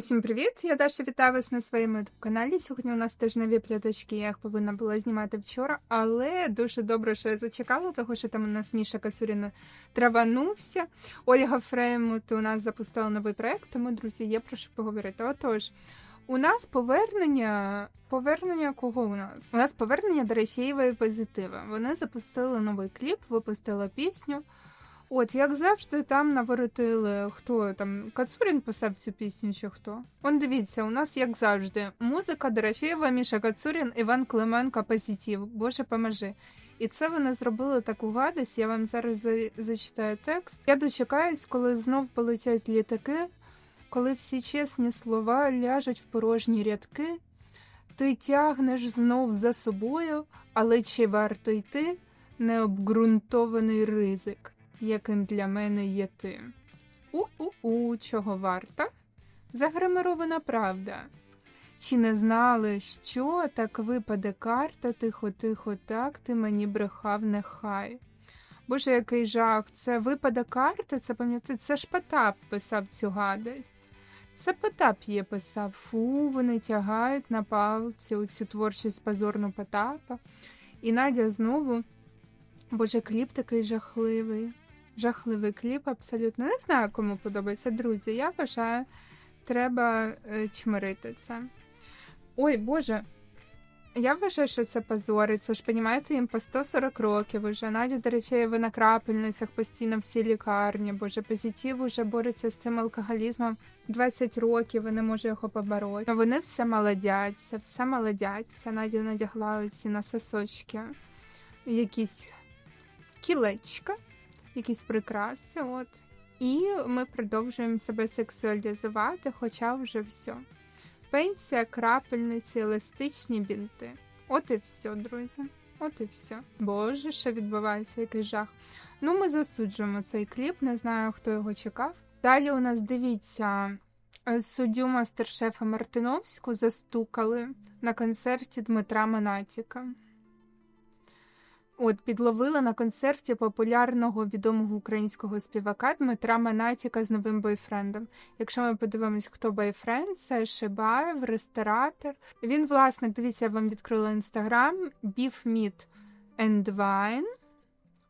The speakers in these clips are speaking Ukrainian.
Всім привіт! Я Даша вітаю вас на своєму каналі. Сьогодні у нас теж нові пляточки, я їх повинна була знімати вчора, але дуже добре, що я зачекала, тому що там у нас Міша Кацуріна траванувся. Ольга Фреймут у нас запустила новий проект, тому, друзі, є про що поговорити. Отож, у нас повернення. Повернення кого у нас? У нас повернення Дорофєєвої позитиви. Вони запустили новий кліп, випустили пісню. От, як завжди, там наворотили, хто там Кацурін писав цю пісню, чи хто. Он дивіться, у нас, як завжди, музика Дорофєєва, Міша Кацурін, Іван Клименко, позитив. Боже, поможи. І це вони зробили таку гадость. Я вам зараз за... зачитаю текст. Я дочекаюсь, коли знов полетять літаки, коли всі чесні слова ляжуть в порожні рядки. Ти тягнеш знов за собою, але чи варто йти необґрунтований ризик? Яким для мене є ти. У-у-у, чого варта? Загримирована правда. Чи не знали, що так випаде карта, тихо-тихо, так ти мені брехав, нехай. Боже, який жах, це випаде карта, це пам'ятаєте, це ж Потап писав цю гадость. Це Потап її писав. Фу, вони тягають на палці оцю творчість позорну Потапа. І Надя знову, боже, кліп такий жахливий. Жахливий кліп, абсолютно. Не знаю, кому подобається, друзі. Я вважаю, треба е, чмирити це. Ой, Боже. Я вважаю, що це позори. Це ж, понімаєте, їм по 140 років уже. Надя Дорофєєва на крапельницях постійно всі лікарні. Боже, позитив уже бореться з цим алкоголізмом 20 років не може його побороти. Но вони все молодяться, все молодяться. Надя надягла усі на сосочки якісь кілечка якісь прикраси. От. І ми продовжуємо себе сексуалізувати, хоча вже все. Пенсія, крапельниці, еластичні бінти. От і все, друзі. От і все. Боже, що відбувається, який жах. Ну, ми засуджуємо цей кліп, не знаю, хто його чекав. Далі у нас дивіться. Суддю мастер-шефа Мартиновську застукали на концерті Дмитра Монатіка. От підловила на концерті популярного відомого українського співака Дмитра Манатіка з новим бойфрендом. Якщо ми подивимось, хто бойфренд, це Шибаєв, ресторатор. Він, власник, дивіться, я вам відкрила інстаграм Beef Meat and Wine.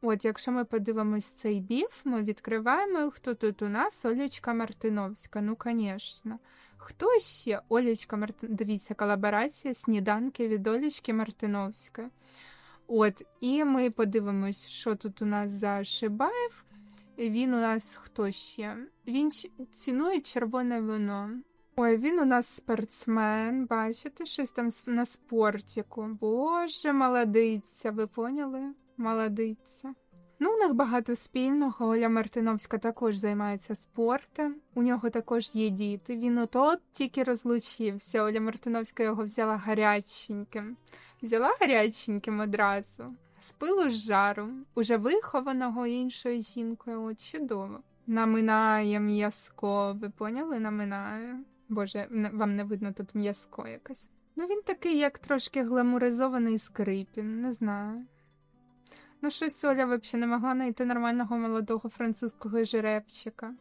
От, якщо ми подивимось цей біф, ми відкриваємо, хто тут у нас Олечка Мартиновська. Ну, звісно. Хто ще? Олечка Мартин... Дивіться, колаборація сніданки від Олечки Мартиновської. От, і ми подивимось, що тут у нас за Шибаєв. Він у нас хто ще? Він цінує червоне вино. Ой, він у нас спортсмен, бачите, щось там на спортіку. Боже, молодиця, ви поняли? Молодиця. Ну, у них багато спільного. Оля Мартиновська також займається спортом. У нього також є діти. Він от от тільки розлучився. Оля Мартиновська його взяла гаряченьким. Взяла гаряченьким одразу, з пилу з жару, уже вихованого іншою жінкою. От чудово. Наминає м'язко. Ви поняли? Наминає. Боже, вам не видно тут м'язко якесь. Ну він такий, як трошки гламуризований скрипін, не знаю. Ну, щось Оля взагалі не могла знайти нормального молодого французького жеребчика.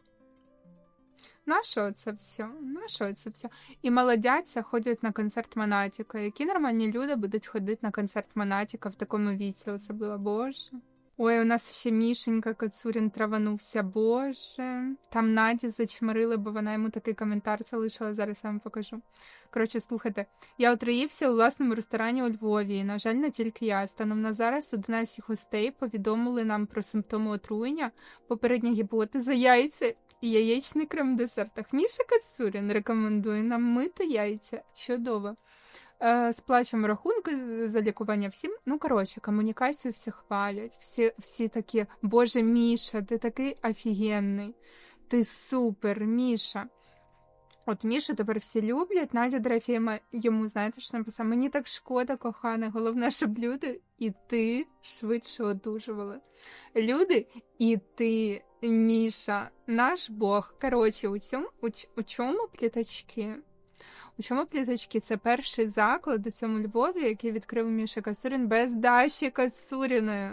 Нащо це все? Нащо це все? І молодяться ходять на концерт Монатіка. Які нормальні люди будуть ходити на концерт Монатіка в такому віці, особливо Боже. Ой, у нас ще Мішенька Кацурін траванувся, Боже. Там Надю зачмирили, бо вона йому такий коментар залишила. Зараз я вам покажу. Коротше, слухайте, я отруївся у власному ресторані у Львові. І, на жаль, не тільки я. Станом на зараз 11 гостей повідомили нам про симптоми отруєння, попередня гіпотеза яйця і яєчний крем в десертах. Міша Кацурін рекомендує нам мити яйця. Чудово. Е, Сплачуємо рахунки за лікування всім. Ну, коротше, комунікацію всі хвалять. Всі всі такі, Боже, Міша, ти такий офігенний, ти супер, Міша. От Мішу тепер всі люблять. Надя Дорофєєва йому, знаєте, що написала? Мені так шкода, кохане, головне, щоб люди і ти швидше одужували. Люди і ти, Міша, наш Бог. Коротше, у цьому у, у чому плітачки? Чому пліточки? Це перший заклад у цьому Львові, який відкрив Міша Кацурін без Даші Кацуріної.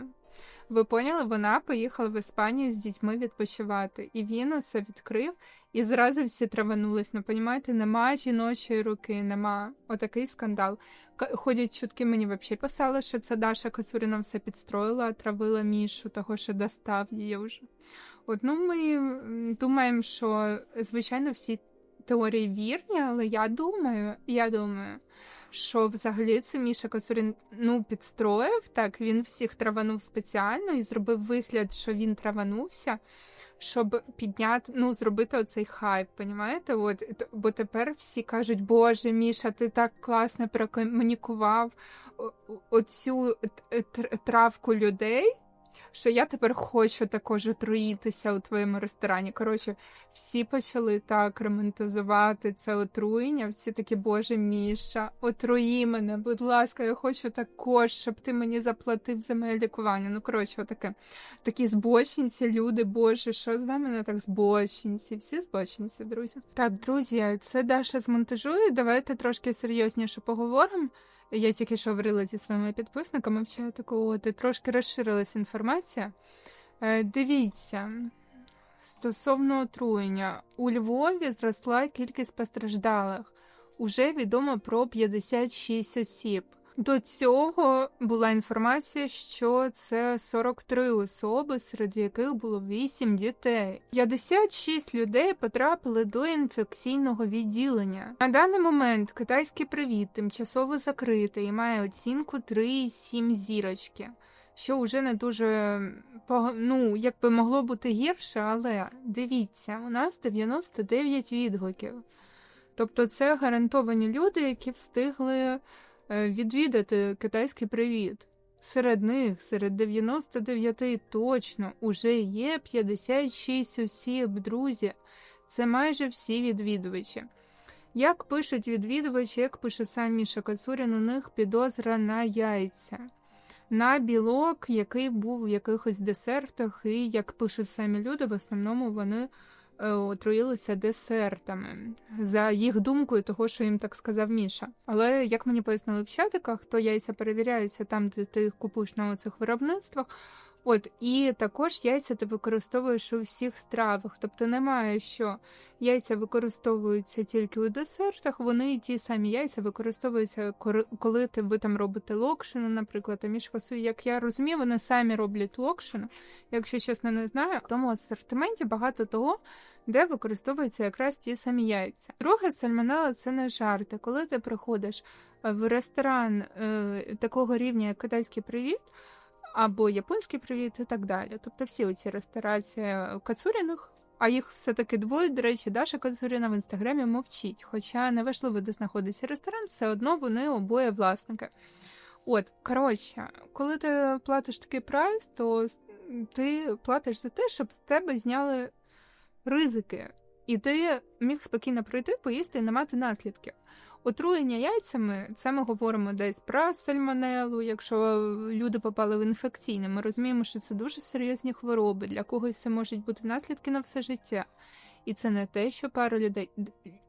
Ви поняли, вона поїхала в Іспанію з дітьми відпочивати, і він усе відкрив, і зразу всі траванулись. Ну, понімаєте, нема жіночої руки, нема отакий скандал. Ходять чутки, мені взагалі писали, що це Даша Кацуріна все підстроїла, травила Мішу, того, що достав її вже. От, ну, ми думаємо, що звичайно всі теорії вірні, але я думаю, я думаю, що взагалі це Міша Кацурін ну, підстроїв, так він всіх траванув спеціально і зробив вигляд, що він траванувся, щоб підняти, ну, зробити оцей хайп, понімаєте? От, бо тепер всі кажуть, Боже, Міша, ти так класно прокомунікував оцю травку людей. Що я тепер хочу також отруїтися у твоєму ресторані. Коротше, всі почали так романтизувати це отруєння. Всі такі, Боже, Міша, отруї мене, будь ласка, я хочу також, щоб ти мені заплатив за моє лікування. Ну, коротше, отаке. Такі збочинці, люди, Боже, що з вами не так збочинці? Всі збочинці, друзі. Так, друзі, це Даша змонтажує. Давайте трошки серйозніше поговоримо. Я тільки що говорила зі своїми підписниками в чатику, от і трошки розширилась інформація. Е, дивіться, стосовно отруєння, у Львові зросла кількість постраждалих. Уже відомо про 56 осіб. До цього була інформація, що це 43 особи, серед яких було 8 дітей. 56 людей потрапили до інфекційного відділення. На даний момент китайський привіт тимчасово закритий і має оцінку 3,7 зірочки, що вже не дуже ну, якби могло бути гірше, але дивіться, у нас 99 відгуків. Тобто це гарантовані люди, які встигли відвідати китайський привіт. Серед них, серед 99 точно, уже є 56 осіб, друзі. Це майже всі відвідувачі. Як пишуть відвідувачі, як пише сам Міша Кацурін, у них підозра на яйця, на білок, який був в якихось десертах, і як пишуть самі люди, в основному вони е, отруїлися десертами за їх думкою, того, що їм так сказав Міша. Але як мені пояснили в чатиках, то яйця перевіряються там, де ти їх купуєш на оцих виробництвах. От і також яйця ти використовуєш у всіх стравах. Тобто немає, що яйця використовуються тільки у десертах. Вони ті самі яйця використовуються, кор- коли ти ви там робите локшину, наприклад, а між фасою, як я розумію, вони самі роблять локшину. Якщо чесно, не знаю, в тому асортименті багато того, де використовуються якраз ті самі яйця. Друге, сальмонела це не жарти. Коли ти приходиш в ресторан е, такого рівня, як китайський привіт. Або японський привіт і так далі. Тобто всі оці ресторації Кацуріних, а їх все-таки двоє, до речі, Даша Кацуріна в інстаграмі мовчить. Хоча неважливо, де знаходиться ресторан, все одно вони обоє власники. От, коротше, коли ти платиш такий прайс, то ти платиш за те, щоб з тебе зняли ризики, і ти міг спокійно пройти, поїсти і не мати наслідків. Отруєння яйцями це ми говоримо десь про сальмонелу. Якщо люди попали в інфекційне, ми розуміємо, що це дуже серйозні хвороби. Для когось це можуть бути наслідки на все життя. І це не те, що пару людей.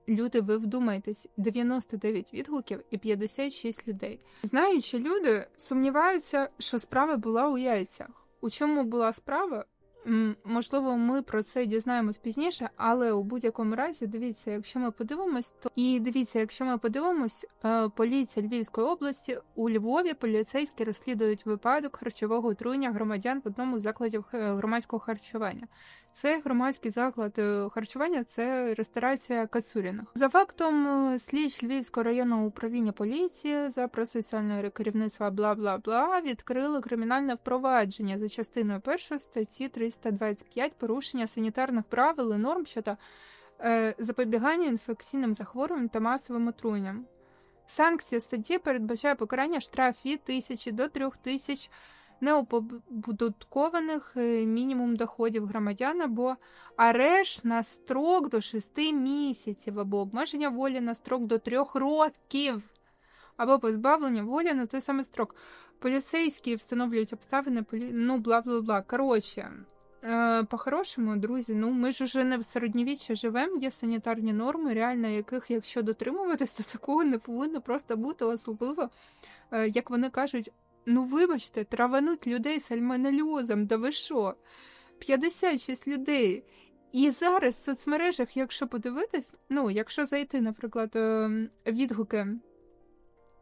Люди, ви вдумайтесь, 99 відгуків і 56 людей. Знаючи, люди сумніваються, що справа була у яйцях. У чому була справа? Можливо, ми про це дізнаємось пізніше, але у будь-якому разі, дивіться, якщо ми подивимось, то і дивіться, якщо ми подивимось, е, поліція Львівської області у Львові поліцейські розслідують випадок харчового отруєння громадян в одному з закладів е, громадського харчування. Це громадський заклад е, харчування, це ресторація Кацуріних. За фактом, е, слідч Львівського районного управління поліції за процесуального керівництва бла бла бла відкрили кримінальне впровадження за частиною першої статті 325 порушення санітарних правил і норм щодо е, запобігання інфекційним захворюванням та масовим отруєнням. Санкція статті передбачає покарання штраф від тисячі до трьох тисяч неоподаткованих е, мінімум доходів громадян або арешт на строк до 6 місяців, або обмеження волі на строк до 3 років, або позбавлення волі на той самий строк. Поліцейські встановлюють обставини, ну бла бла бла. Коротше, е, по-хорошому, друзі, ну ми ж уже не в середньовіччі живемо, є санітарні норми, реально яких, якщо дотримуватись, то такого не повинно просто бути, особливо, е, як вони кажуть, Ну, вибачте, травануть людей сальмонельозом, да ви що? 56 людей. І зараз в соцмережах, якщо подивитись, ну, якщо зайти, наприклад, ем, відгуки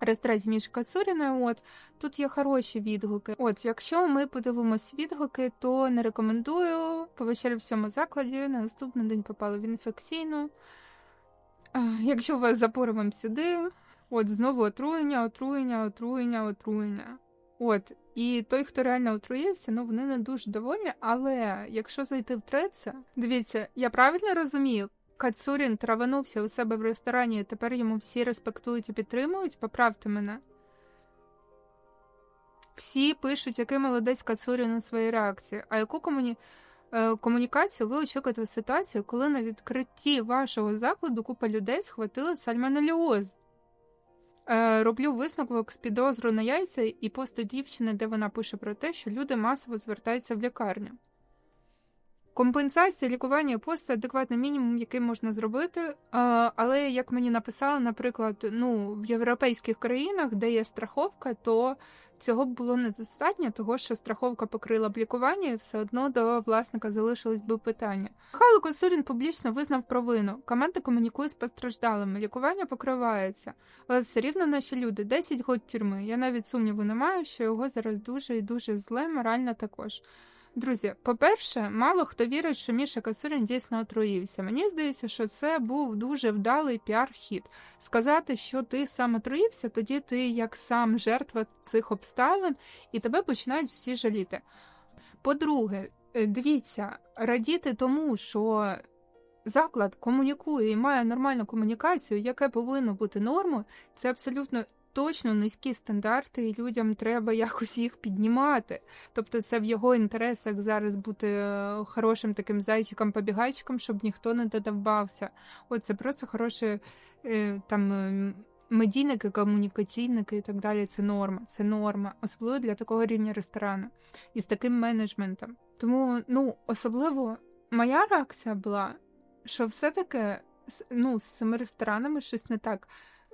реєстрації Міші Кацуріна, от тут є хороші відгуки. От, якщо ми подивимось відгуки, то не рекомендую. Повечері в цьому закладі на наступний день попали в інфекційну. Якщо у вас запоровим сюди, от знову отруєння, отруєння, отруєння, отруєння. От, і той, хто реально отруївся, ну вони не дуже довольні. Але якщо зайти в треце, дивіться, я правильно розумію, Кацурін траванувся у себе в ресторані, і тепер йому всі респектують і підтримують. Поправте мене. Всі пишуть, який молодець Кацурін у своїй реакції. А яку комуні... е, комунікацію ви очікуєте в ситуації, коли на відкритті вашого закладу купа людей схватили сальмонельоз? Е, роблю висновок з підозру на яйця і посту дівчини, де вона пише про те, що люди масово звертаються в лікарню. Компенсація, лікування пост це адекватний мінімум, який можна зробити. Е, але як мені написали, наприклад, ну, в європейських країнах, де є страховка, то цього було недостатньо, того що страховка покрила б лікування, і все одно до власника залишились би питання. Михайло Косурін публічно визнав провину. Команда комунікує з постраждалими, лікування покривається, але все рівно наші люди 10 год тюрми. Я навіть сумніву не маю, що його зараз дуже і дуже зле, морально також. Друзі, по-перше, мало хто вірить, що Міша Касурін дійсно отруївся. Мені здається, що це був дуже вдалий піар-хід. Сказати, що ти сам отруївся, тоді ти як сам жертва цих обставин, і тебе починають всі жаліти. По-друге, е, дивіться, радіти тому, що заклад комунікує і має нормальну комунікацію, яке повинно бути нормою, це абсолютно точно низькі стандарти, і людям треба якось їх піднімати. Тобто, це в його інтересах зараз бути е, хорошим таким зайчиком-побігайчиком, щоб ніхто не додавався. От це просто хороші е, там. е, Медійники, комунікаційники і так далі це норма, це норма, особливо для такого рівня ресторану і з таким менеджментом. Тому, ну, особливо моя реакція була, що все-таки ну, з цими ресторанами щось не так.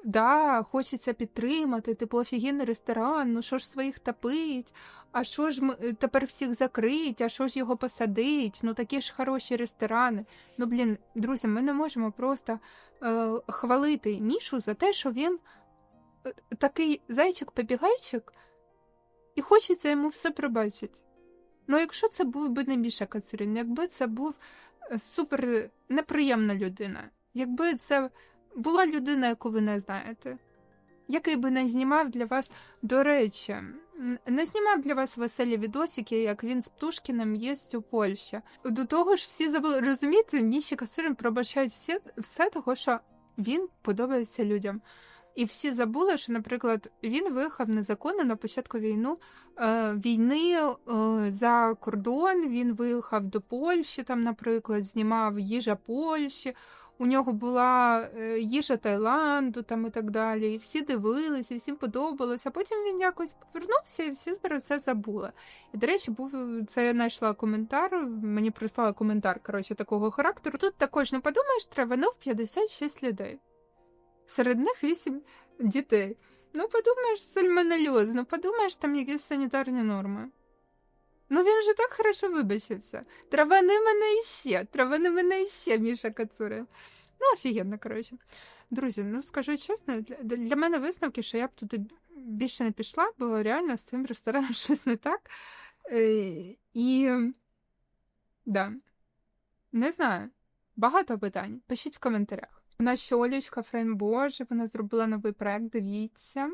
Да, хочеться підтримати, типу офігенний ресторан, ну що ж своїх топить, а що ж ми е, тепер всіх закрить, а що ж його посадить? Ну такі ж хороші ресторани. Ну, блін, друзі, ми не можемо просто е, хвалити Мішу за те, що він е, такий зайчик-побігайчик, і хочеться йому все пробачити. Ну, якщо це був би не Міша Кацурін, якби це був е, супер неприємна людина, якби це була людина, яку ви не знаєте, який би не знімав для вас, до речі, не знімав для вас веселі відосики, як він з Птушкіним єсть у Польщі. До того ж, всі забули розумієте, Міші Касурін пробачають все, все того, що він подобається людям. І всі забули, що, наприклад, він виїхав незаконно на початку війну е, війни е, за кордон. Він виїхав до Польщі, там, наприклад, знімав їжа Польщі. У нього була е, їжа Таїланду там і так далі. І всі дивилися, і всім подобалося. А потім він якось повернувся, і всі про це забули. І, до речі, був це я знайшла коментар. Мені прислали коментар коротше, такого характеру. Тут також не подумаєш, траванув 56 людей. Серед них 8 дітей. Ну, подумаєш, сальмонельоз, ну подумаєш, там якісь санітарні норми. Ну він же так хорошо вибачився. Травани мене іще, травани мене іще, Міша Кацурин. Ну, офігенно, коротше. Друзі, ну скажу чесно, для, мене висновки, що я б туди більше не пішла, бо реально з цим рестораном щось не так. Е, і да. Не знаю. Багато питань. Пишіть в коментарях. У нас ще Олічка Фрейм Боже, вона зробила новий проект, дивіться.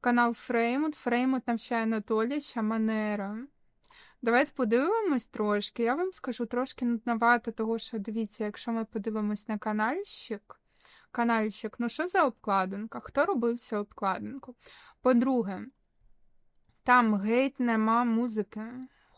Канал Фреймут. Фреймут навчає Анатолія Манера. Давайте подивимось трошки. Я вам скажу трошки нудновато, того що дивіться, якщо ми подивимось на канальщик. Канальщик, ну що за обкладинка? Хто робив цю обкладинку? По-друге, там геть нема музики.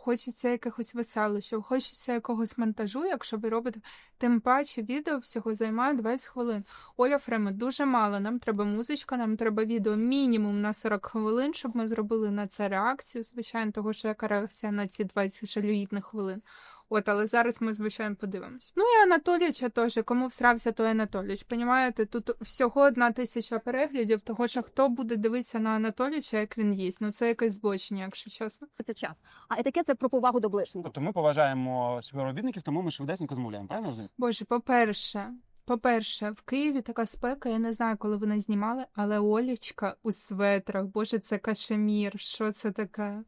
Хочеться якихось веселощів, хочеться якогось монтажу, якщо ви робите, тим паче відео всього займає 20 хвилин. Оля Фреме дуже мало. Нам треба музичка, нам треба відео мінімум на 40 хвилин, щоб ми зробили на це реакцію. Звичайно, того, що яка реакція на ці 20 жалюгідних хвилин. От, але зараз ми, звичайно, подивимось. Ну і Анатоліча теж, кому всрався, той Анатоліч. Понімаєте, тут всього одна тисяча переглядів, того що хто буде дивитися на Анатоліча, як він їсть. Ну це якесь збочення, якщо чесно. це час. А етикет це про повагу до ближнього. Тобто ми поважаємо співробітників, тому ми швидесенько змовляємо, правильно розумію? Боже, по-перше, по-перше, в Києві така спека, я не знаю, коли вони знімали, але Олічка у светрах, боже, це кашемір, що це таке?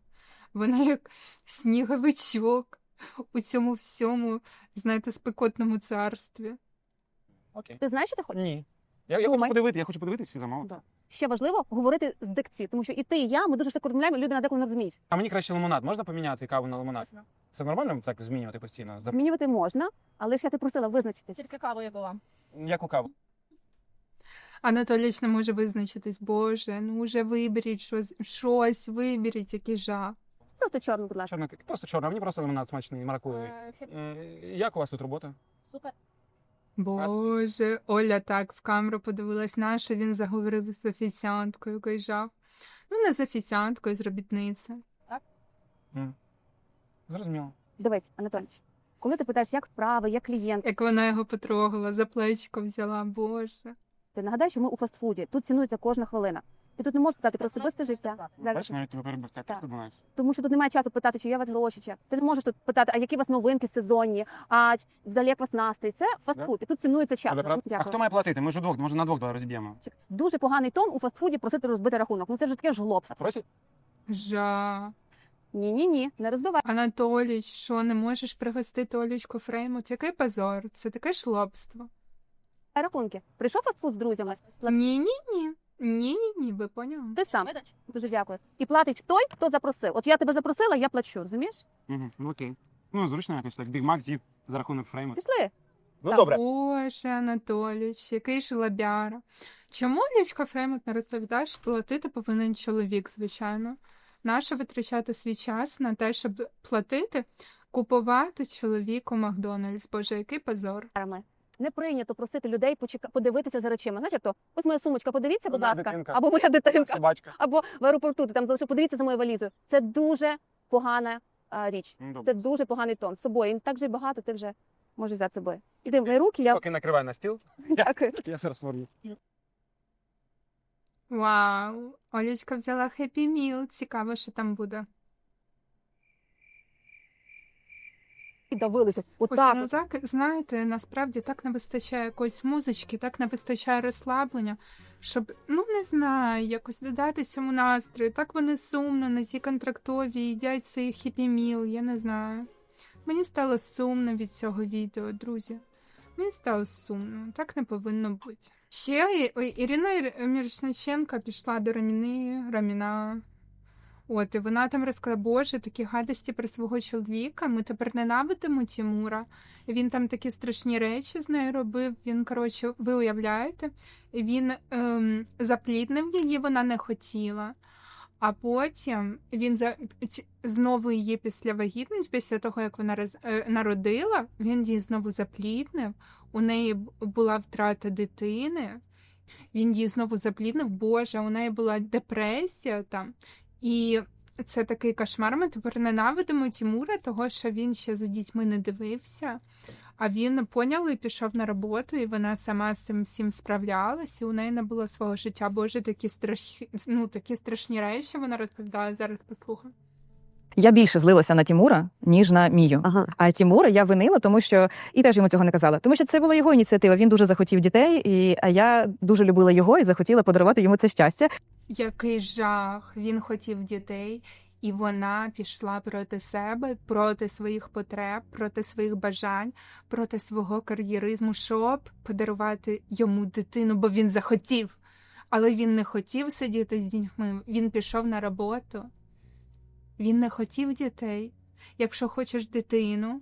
Вона як сніговичок у цьому всьому, знаєте, спекотному царстві. Окей. Ти знаєш, що ти хочеш? Ні. Я, я хочу Думай. подивитися, я хочу подивитися і замовити. Да. Ще важливо говорити з дикцією, тому що і ти, і я, ми дуже швидко розмовляємо, люди на деколи не розуміють. А мені краще лимонад. Можна поміняти каву на лимонад? Це нормально так змінювати постійно? За- Змінювати можна, але ж я тебе просила визначитись. Тільки каву я була. Яку каву? Анатоліч не може визначитись, боже, ну вже виберіть щось, щось виберіть, який жах. Просто чорну, будь ласка. Чорна, просто чорна, мені просто лимонад смачний, маракуєвий. Е, Е, Як у вас тут робота? Супер. Боже, Оля так в камеру подивилась, нащо він заговорив з офіціанткою, який жах. Ну, не з офіціанткою, з робітницею. М. Зрозуміло. Дивись, Анатолійович, коли ти питаєш, як справи, як клієнт, Як вона його потрогала, за плечко взяла, боже. ти нагадай, що ми у фастфуді. Тут цінується кожна хвилина. Ти тут не можеш питати про особисте життя. Бачиш, навіть. Так, Так. 312. Тому що тут немає часу питати, чи є у вас гроші, чи ти не можеш тут питати, а які у вас новинки сезонні, а взагалі як у вас настрій. Це фастфуд, і тут цінується час. Але правда? А хто має платити? Ми ж удвох, може на двох давай розіб'ємо. Дуже поганий тон у фастфуді просити розбити рахунок. Ну це вже таке жлобство. Просять? Жа. Ні, ні, ні, не розбивай. Анатоліч, що не можеш пригостити Олічку Фреймут? Який позор? Це таке шлобство. рахунки. Прийшов фастфуд з друзями. Ні, ні, ні. Ні, ні, ні, ви поняли. Ти сам. Видач? Дуже дякую. І платить той, хто запросив. От я тебе запросила, я плачу, розумієш? Угу, ну окей. Ну, зручно якось так. Біг Мак з'їв за рахунок фрейму. Пішли. Ну Так. добре. Боже, Анатоліч, який ж лабяра. Чому Олічка Фреймут не розповідає, що платити повинен чоловік, звичайно? Нащо витрачати свій час на те, щоб платити, купувати чоловіку Макдональдс? Боже, який позор. Ми. Не прийнято просити людей подивитися за речима. Знаєш, як то ось моя сумочка, подивіться, будь ласка, дитинка. або моя дитинка, Собачка. або в аеропорту ти там залишив, подивіться за моєю валізою. Це дуже погана а, річ. Ну, добре. Це дуже поганий тон. З собою. І так же багато ти вже можеш взяти з собою. Іди в мої руки, я Поки накривай на стіл, дякую. я зараз форму. Вау! Олічка взяла хеппі міл. Цікаво, що там буде. І давилися. Отак. ну от. так, знаєте, насправді так не вистачає якоїсь музички, так не вистачає розслаблення, щоб, ну не знаю, якось додати цьому настрою. Так вони сумно на цій контрактові їдять цей хіпі-міл, я не знаю. Мені стало сумно від цього відео, друзі. Мені стало сумно, так не повинно бути. Ще Ірина Ір- Мірошниченка пішла до Раміни, Раміна. От, і вона там розказала, боже, такі гадості про свого чоловіка. Ми тепер ненавидимо Тімура. Він там такі страшні речі з нею робив. Він, коротше, ви уявляєте, він ем, запліднив її, вона не хотіла. А потім він за знову її після вагітності, після того як вона роз, е, народила, він її знову запліднив. У неї була втрата дитини. Він її знову запліднив. Боже, у неї була депресія там. І це такий кошмар. Ми тепер ненавидимо Тімура, того що він ще за дітьми не дивився. А він поняв і пішов на роботу, і вона сама з цим всім справлялась, і у неї не було свого життя. Боже, такі страшні, ну, такі страшні речі вона розповідала Зараз послухай. Я більше злилася на Тімура, ніж на Мію. Ага. А Тімура я винила, тому що і теж йому цього не казала. Тому що це була його ініціатива. Він дуже захотів дітей, і а я дуже любила його і захотіла подарувати йому це щастя. Який жах! Він хотів дітей, і вона пішла проти себе, проти своїх потреб, проти своїх бажань, проти свого кар'єризму, щоб подарувати йому дитину, бо він захотів. Але він не хотів сидіти з дітьми, він пішов на роботу. Він не хотів дітей. Якщо хочеш дитину,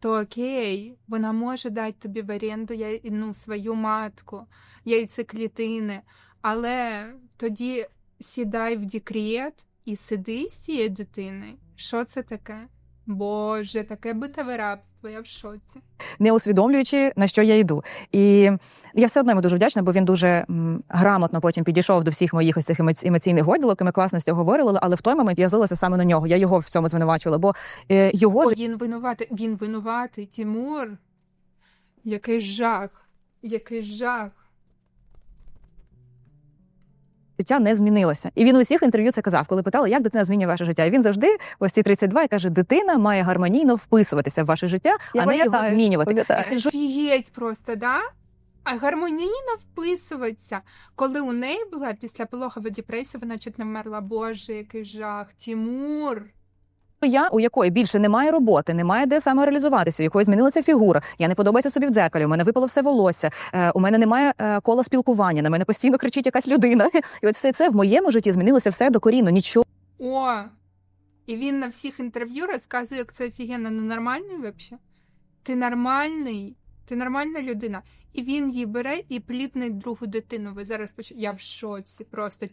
то окей, вона може дати тобі в оренду я, ну, свою матку, яйцеклітини. Але тоді сідай в декрет і сиди з цією дитиною. Що це таке? Боже, таке битове рабство, я в шоці. не усвідомлюючи на що я йду. І я все одно йому дуже вдячна, бо він дуже грамотно потім підійшов до всіх моїх ось цих емоці- емоційних годілок, і ми класно з цього говорили. Але в той момент я злилася саме на нього. Я його в цьому звинувачувала, бо е, його О, він винуватий, він винуватий, Тимур. Який жах, який жах. Життя не змінилося. І він у всіх інтерв'ю це казав, коли питали, як дитина змінює ваше життя. І він завжди, ось ці 32, і каже, дитина має гармонійно вписуватися в ваше життя, Я а не його змінювати. пам'ятаю. І просто, да? А гармонійно вписуватися. Коли у неї була після пологова депресія, вона чуть не вмерла. Боже, який жах. Тимур. Я, у якої більше немає роботи, немає де самореалізуватися, у якої змінилася фігура. Я не подобаюся собі в дзеркалі. У мене випало все волосся. Е, у мене немає е, кола спілкування. На мене постійно кричить якась людина. І от все це в моєму житті змінилося все докорінно. Нічого О! І він на всіх інтерв'ю розказує, як це офігенно. Ну нормальний взагалі? Ти нормальний, ти нормальна людина. І він її бере і плітнить другу дитину. Ви зараз поч... Я в шоці просто.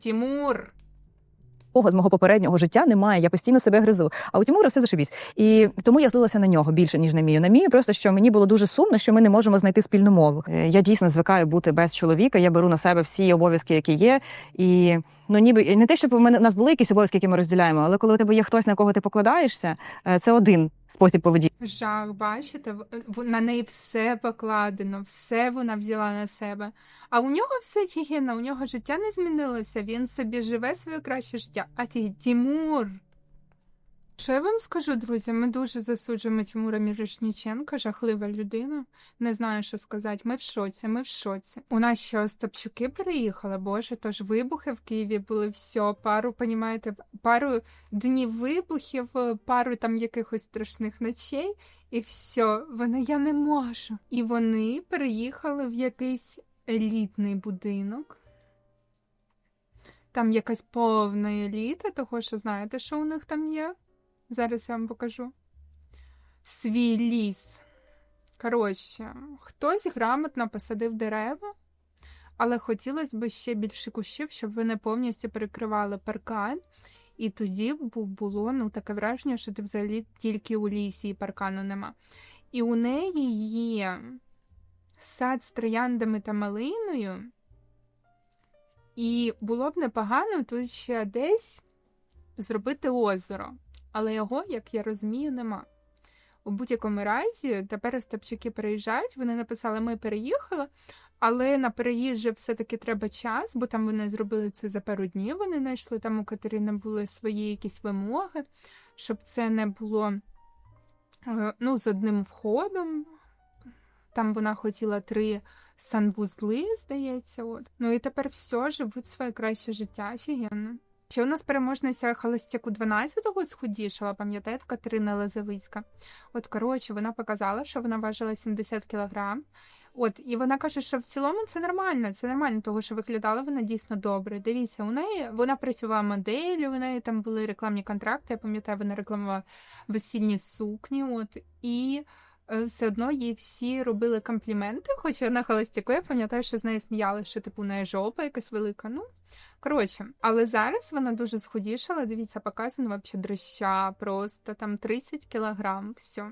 Тимур! з мого попереднього життя немає. Я постійно себе гризу. А у Тимура все зашибісь. І тому я злилася на нього більше ніж на мію. На мію просто що мені було дуже сумно, що ми не можемо знайти спільну мову. Е, Я дійсно звикаю бути без чоловіка. Я беру на себе всі обов'язки, які є. І ну ніби не те, щоб у мене у нас були якісь обов'язки, які ми розділяємо, але коли у тебе є хтось, на кого ти покладаєшся, е, це один спосіб поведінки. Жах, бачите, на неї все покладено, все вона взяла на себе. А у нього все фігіна, у нього життя не змінилося, він собі живе своє краще життя. Офігеть, Тимур! Що я вам скажу, друзі? Ми дуже засуджуємо Тимура Мірошніченка, жахлива людина. Не знаю, що сказати. Ми в шоці, ми в шоці. У нас ще Остапчуки переїхали, боже, тож вибухи в Києві були все, пару, понімаєте, пару днів вибухів, пару там якихось страшних ночей, і все, вони я не можу. І вони переїхали в якийсь елітний будинок. Там якась повна еліта, того що знаєте, що у них там є? Зараз я вам покажу. Свій ліс. Коротше, хтось грамотно посадив дерева, але хотілося б ще більше кущів, щоб вони повністю перекривали паркан. І тоді бу- було ну, таке враження, що ти взагалі тільки у лісі і паркану нема. І у неї є сад з трояндами та малиною. І було б непогано тут ще десь зробити озеро. Але його, як я розумію, нема. У будь-якому разі, тепер Остапчуки переїжджають. Вони написали, ми переїхали, але на переїзд же все-таки треба час, бо там вони зробили це за пару днів. Вони знайшли, там у Катерини були свої якісь вимоги, щоб це не було е, ну, з одним входом. Там вона хотіла три санвузли, здається. От. Ну і тепер все, живуть своє краще життя. Офігенно. Ще у нас переможниця холостяку 12-го схудішала, пам'ятаєте, Катерина Лазовицька. От, коротше, вона показала, що вона важила 70 кілограм. От, і вона каже, що в цілому це нормально, це нормально, тому що виглядала вона дійсно добре. Дивіться, у неї вона працювала моделлю, у неї там були рекламні контракти. Я пам'ятаю, вона рекламувала весільні сукні. От і е, все одно їй всі робили компліменти, хоча на холостяку я пам'ятаю, що з нею сміяли, що типу у неї жопа якась велика. Ну коротше, але зараз вона дуже схудішала. Дивіться, показано вообще дрища, просто там 30 кілограм. Все.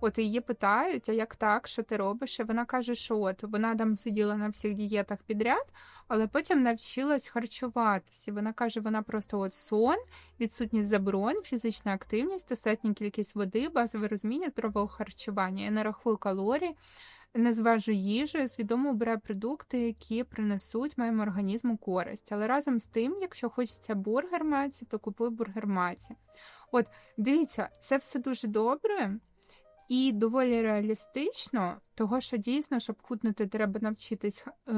От її питають, а як так, що ти робиш? І вона каже, що от вона там сиділа на всіх дієтах підряд, але потім навчилась харчуватися. Вона каже, вона просто от сон, відсутність заборон, фізична активність, достатня кількість води, базове розуміння здорового харчування. Я не рахую калорій, не зважу їжу, свідомо обираю продукти, які принесуть моєму організму користь. Але разом з тим, якщо хочеться бургер маці, то купуй бургер маці. От дивіться, це все дуже добре. І доволі реалістично, того що дійсно, щоб худнути, треба навчитись, е,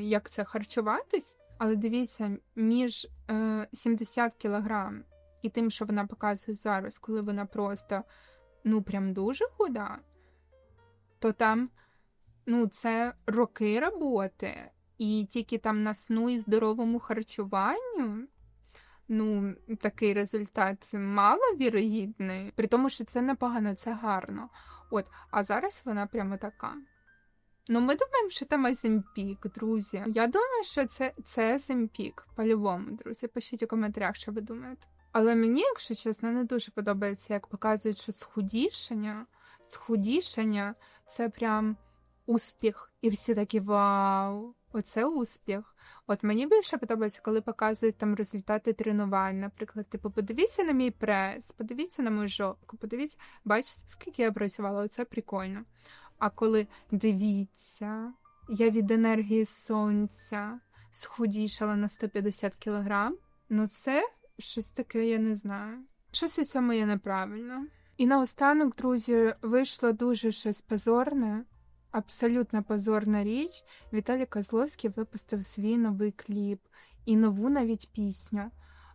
як це харчуватись. Але дивіться, між е, 70 кілограм і тим, що вона показує зараз, коли вона просто ну прям дуже худа, то там ну, це роки роботи, і тільки там на сну і здоровому харчуванню. Ну, такий результат маловірогідний, при тому, що це непогано, це гарно. От, а зараз вона прямо така. Ну, ми думаємо, що там Азімпік, друзі. Я думаю, що це, це Азімпік, по-любому, друзі. Пишіть у коментарях, що ви думаєте. Але мені, якщо чесно, не дуже подобається, як показують, що схудішання, схудішання це прям успіх. І всі такі вау, оце успіх. От мені більше подобається, коли показують там результати тренувань. Наприклад, типу, подивіться на мій прес, подивіться на мою жопку, подивіться, бачите, скільки я працювала, оце прикольно. А коли дивіться, я від енергії сонця схудішала на 150 кілограм, ну це щось таке, я не знаю. Щось у цьому є неправильно. І наостанок, друзі, вийшло дуже щось позорне, абсолютно позорна річ. Віталій Козловський випустив свій новий кліп і нову навіть пісню.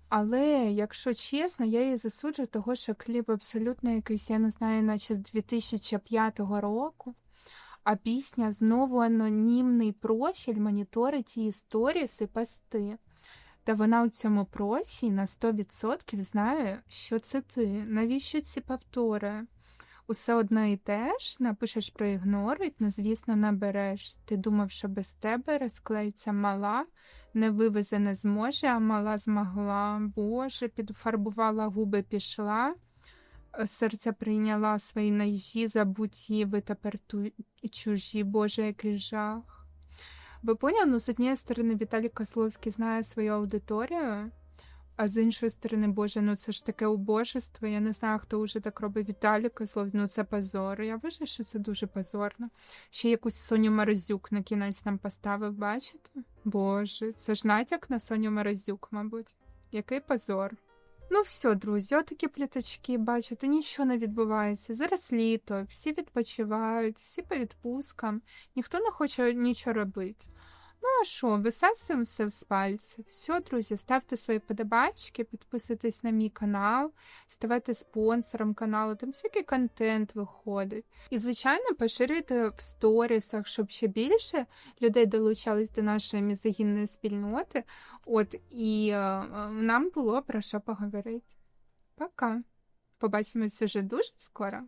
Але, якщо чесно, я її засуджу, того що кліп абсолютно якийсь, я не знаю, наче з 2005 року. А пісня знову анонімний профіль моніторить її сторіс і пости. Та вона у цьому профі на 100% знає, що це ти. Навіщо ці повтори? Усе одно теж напишеш проігнорить, ну звісно, набереш. Ти думав, що без тебе розклеїться мала, не вивезе не зможе, а мала змогла. Боже, підфарбувала губи, пішла. Серця прийняла свої ножі, забуті, ви тепер ту чужі, Боже, який жах. Ви поняли? Ну, з однієї сторони, Віталій Козловський знає свою аудиторію, а з іншої сторони, Боже, ну це ж таке убожество. Я не знаю, хто вже так робить Віталій Козловський. Ну це позор. Я вважаю, що це дуже позорно. Ще якусь Соню Морозюк на кінець нам поставив, бачите? Боже, це ж натяк на Соню Морозюк, мабуть. Який позор. Ну, все, друзі, отакі пліточки, бачите, нічого не відбувається. Зараз літо, всі відпочивають, всі по відпускам, ніхто не хоче нічого робити. Ну, а що, висасуємо все з пальця. Все, друзі, ставте свої подобачки, підписуйтесь на мій канал, ставайте спонсором каналу, там всякий контент виходить. І, звичайно, поширюйте в сторісах, щоб ще більше людей долучались до нашої мізогінної спільноти. От і е, е, нам було про що поговорити. Пока. Побачимось уже дуже скоро.